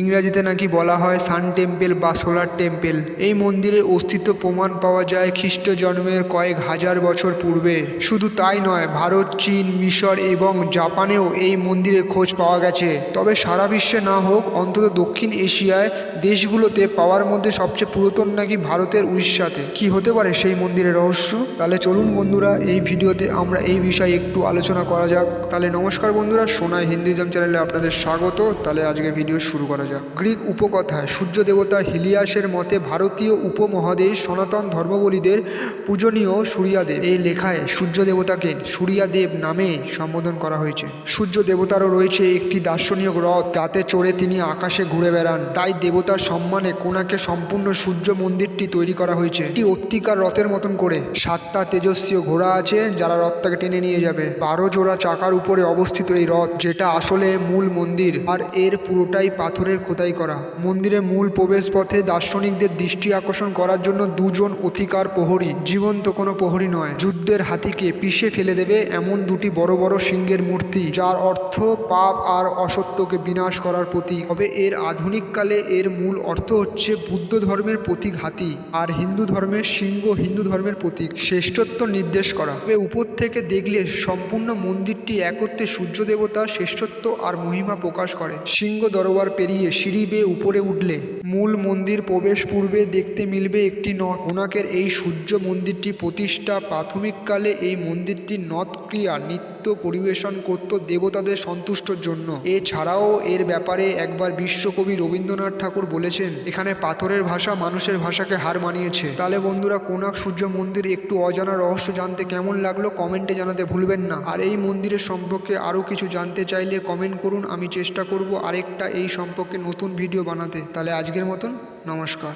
ইংরাজিতে নাকি বলা হয় সান টেম্পেল বা সোলার টেম্পেল। এই মন্দিরের অস্তিত্ব প্রমাণ পাওয়া যায় খ্রিস্ট জন্মের কয়েক হাজার বছর পূর্বে। শুধু তাই নয়, ভারত, চীন, মিশর এবং জাপানেও এই মন্দিরের খোঁজ পাওয়া গেছে। তবে সারা বিশ্বে না হোক, অন্তত দক্ষিণ এশিয়ায় দেশগুলোতে পাওয়ার মধ্যে সবচেয়ে পুরাতন নাকি ভারতের উড়িষ্যাতে। কি হতে পারে সেই মন্দিরের রহস্য? তাহলে চলুন বন্ধুরা, এই ভিডিওতে আমরা এই বিষয়ে একটু আলোচনা করা যাক। তাহলে নমস্কার বন্ধুরা সোনায় হিন্দুইজম চ্যানেলে আপনাদের স্বাগত। তাহলে আজকে ভিডিও শুরু করা যাক গ্রিক উপকথায় সূর্য দেবতা হিলিয়াসের মতে ভারতীয় উপমহাদেশ সনাতন ধর্মবলীদের পূজনীয় সূর্যাদেব। এই লেখায় সূর্য দেবতাকে সূর্যাদেব নামে সম্বোধন করা হয়েছে। সূর্য দেবতারও রয়েছে একটি দার্শনিক রথ তাতে চড়ে তিনি আকাশে ঘুরে বেড়ান। তাই দেবতার সম্মানে কোনাকে সম্পূর্ণ সূর্য মন্দিরটি তৈরি করা হয়েছে। একটি অত্তিকার রথের মতন করে। সাতটা তেজস্বী ঘোড়া আছে যারা রথটাকে টেনে নিয়ে যাবে। বারো জোড়া চাকার উপরে অবস্থিত এই রথ, যেটা আসলে মূল মন্দির। আর এর পুরোটাই পাথরের খোদাই করা। মন্দিরের মূল প্রবেশ পথে দার্শনিকদের দৃষ্টি আকর্ষণ করার জন্য দুজন অধিকার প্রহরী। জীবন্ত কোনো প্রহরী নয়। যুদ্ধের হাতিকে পিষে ফেলে দেবে এমন দুটি বড় বড় সিংহের মূর্তি, যার অর্থ পাপ আর অসত্যকে বিনাশ করার প্রতীক। তবে এর আধুনিক কালে এর মূল অর্থ হচ্ছে বুদ্ধ ধর্মের প্রতীক হাতি আর হিন্দু ধর্মের সিংহ হিন্দু ধর্মের প্রতীক। শ্রেষ্ঠত্ব নির্দেশ করা। তবে উপর থেকে দেখলে সম্পূর্ণ মন্দিরটি একত্রে সূর্য দেবতা শ্রেষ্ঠত্ব আর মহিমা প্রকাশ করে। সিংহ দরবার পেরিয়ে সিঁড়ি বেয়ে উপরে উঠলে। মূল মন্দির প্রবেশ পূর্বে দেখতে মিলবে একটি নথ কোনাকের এই সূর্য মন্দিরটি প্রতিষ্ঠা প্রাথমিককালে এই মন্দিরটি নথ ক্রিয়া, নৃত্য পরিবেশন করত দেবতাদের সন্তুষ্টর জন্য। এছাড়াও এর ব্যাপারে একবার বিশ্বকবি রবীন্দ্রনাথ ঠাকুর বলেছেন, এখানে পাথরের ভাষা মানুষের ভাষাকে হার মানিয়েছে। তাহলে বন্ধুরা কোনাক সূর্য মন্দির একটু অজানা রহস্য জানতে কেমন লাগল কমেন্টে জানাতে ভুলবেন না। আর এই মন্দিরের সম্পর্কে আরও কিছু জানতে চাইলে কমেন্ট করুন, আমি চেষ্টা করব আরেকটা এই সম্পর্কে নতুন ভিডিও বানাতে তাহলে আজকের মতন নমস্কার।